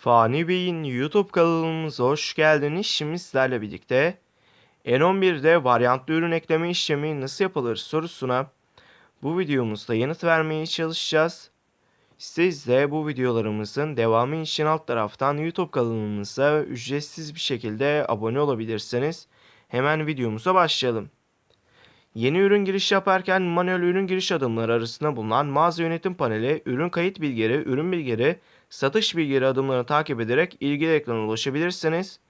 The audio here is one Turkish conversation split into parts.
Fani Bey'in YouTube kanalımıza hoş geldiniz. Şimdi sizlerle birlikte N11'de varyantlı ürün ekleme işlemi nasıl yapılır sorusuna bu videomuzda yanıt vermeye çalışacağız. Siz de bu videolarımızın devamı için alt taraftan YouTube kanalımıza ücretsiz bir şekilde abone olabilirsiniz. Hemen videomuza başlayalım. Yeni ürün giriş yaparken manuel ürün giriş adımları arasında bulunan mağaza yönetim paneli, ürün kayıt bilgileri, ürün bilgileri, satış bilgileri adımlarını takip ederek ilgili ekrana ulaşabilirsiniz.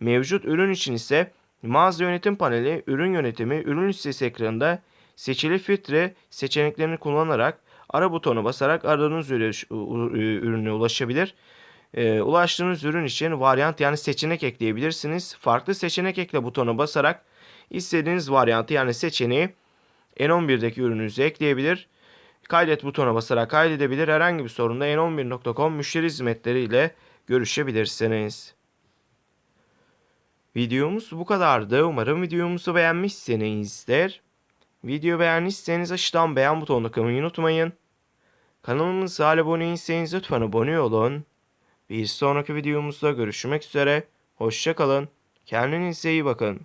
Mevcut ürün için ise mağaza yönetim paneli, ürün yönetimi, ürün listesi ekranında seçili filtre seçeneklerini kullanarak ara butona basarak aradığınız ürüne ulaşabilir. Ee, ulaştığınız ürün için varyant yani seçenek ekleyebilirsiniz. Farklı seçenek ekle butona basarak istediğiniz varyantı yani seçeneği N11'deki ürününüze ekleyebilir. Kaydet butona basarak kaydedebilir. Herhangi bir sorunda n11.com müşteri hizmetleri ile görüşebilirsiniz. Videomuz bu kadardı. Umarım videomuzu beğenmişsinizdir. Video beğendiyseniz aşağıdan beğen butonuna kılmayı unutmayın. Kanalımıza abone değilseniz lütfen abone olun. Bir sonraki videomuzda görüşmek üzere. Hoşçakalın. Kendinize iyi bakın.